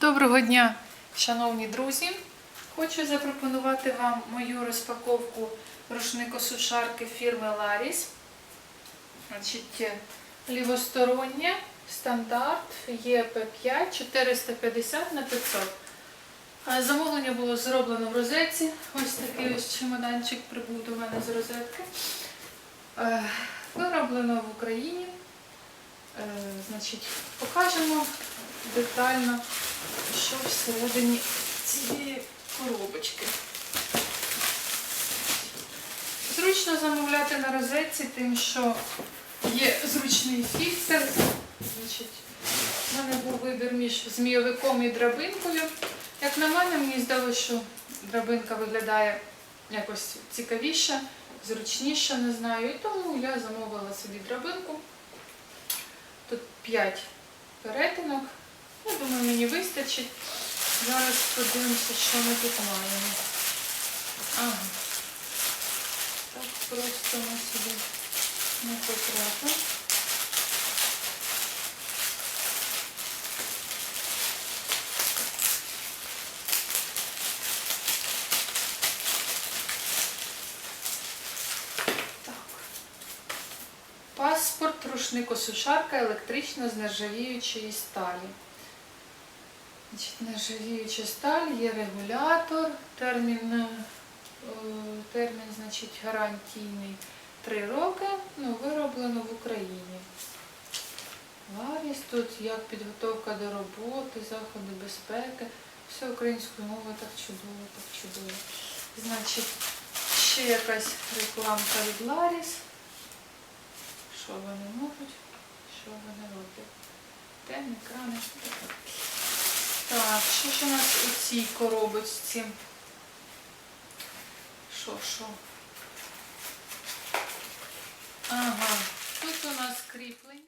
Доброго дня, шановні друзі! Хочу запропонувати вам мою розпаковку рушникосушарки фірми Laris. Значить, лівостороння, стандарт ЄП5 450 на 500. Замовлення було зроблено в розетці. Ось такий ось чемоданчик прибув до мене з розетки. Е, Вироблено в Україні. Е, Значить, покажемо детально, що всередині цієї коробочки. Зручно замовляти на розетці, тим, що є зручний фільтр. Значить, у мене був вибір між змійовиком і драбинкою. Як на мене, мені здалося, що драбинка виглядає якось цікавіше, зручніше, не знаю. І тому я замовила собі драбинку. Тут 5 перетинок. Я думаю, мені вистачить. Зараз подивимося, що ми тут маємо. Ага. Так просто ми собі не потрапимо. Паспорт, рушникосушарка електрична з нержавіючої сталі. Нержавіюча сталь, є регулятор, термін, е, термін значить, гарантійний 3 роки, ну, вироблено в Україні. Ларіс тут як підготовка до роботи, заходи безпеки. Все українською мовою так чудово, так чудово. Значить, ще якась рекламка від Ларіс. Що вони можуть? Що вони роблять? Темні крани. таке. Так, що ж у нас у цій коробочці? Що, що? Ага, тут у нас кріплення.